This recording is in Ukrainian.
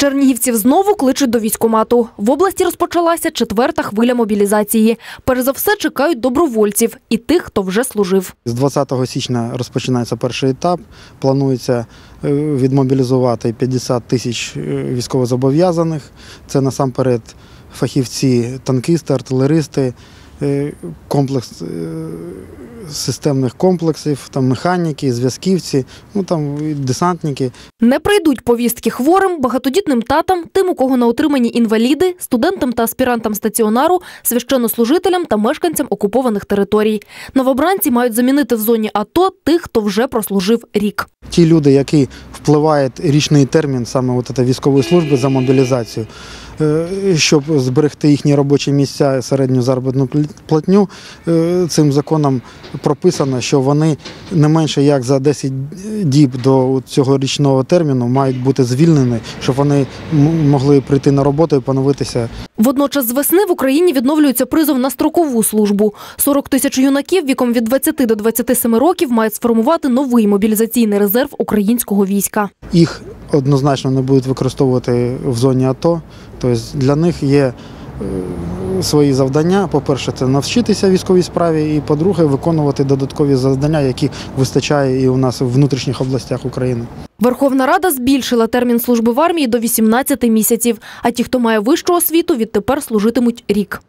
Чернігівців знову кличуть до військкомату. В області розпочалася четверта хвиля мобілізації. Перш за все чекають добровольців і тих, хто вже служив. З 20 січня розпочинається перший етап. Планується е, відмобілізувати 50 тисяч е, військовозобов'язаних. Це насамперед фахівці, танкісти, артилеристи, комплекс е, системних комплексів, там механіки, зв'язківці, ну там десантники. Не прийдуть повістки хворим, багатодітним татам, тим, у кого на отриманні інваліди, студентам та аспірантам стаціонару, священнослужителям та мешканцям окупованих територій. Новобранці мають замінити в зоні АТО тих, хто вже прослужив рік. Ті люди, які впливають річний термін саме от це військової служби за мобілізацію, е, щоб зберегти їхні робочі місця, середню заробітну платню, е, цим законом прописано, що вони не менше як за 10 діб до цього річного терміну мають бути звільнені, щоб вони могли прийти на роботу і поновитися Водночас з весни в Україні відновлюється призов на строкову службу. 40 тисяч юнаків віком від 20 до 27 років мають сформувати новий мобілізаційний резерв українського війська. їх однозначно не будуть використовувати в зоні АТО. Тобто для них є свої завдання. По-перше, це навчитися військовій справі, і по-друге, виконувати додаткові завдання, які вистачає і у нас в внутрішніх областях України. Верховна Рада збільшила термін служби в армії до 18 місяців, а ті, хто має вищу освіту, відтепер служитимуть рік.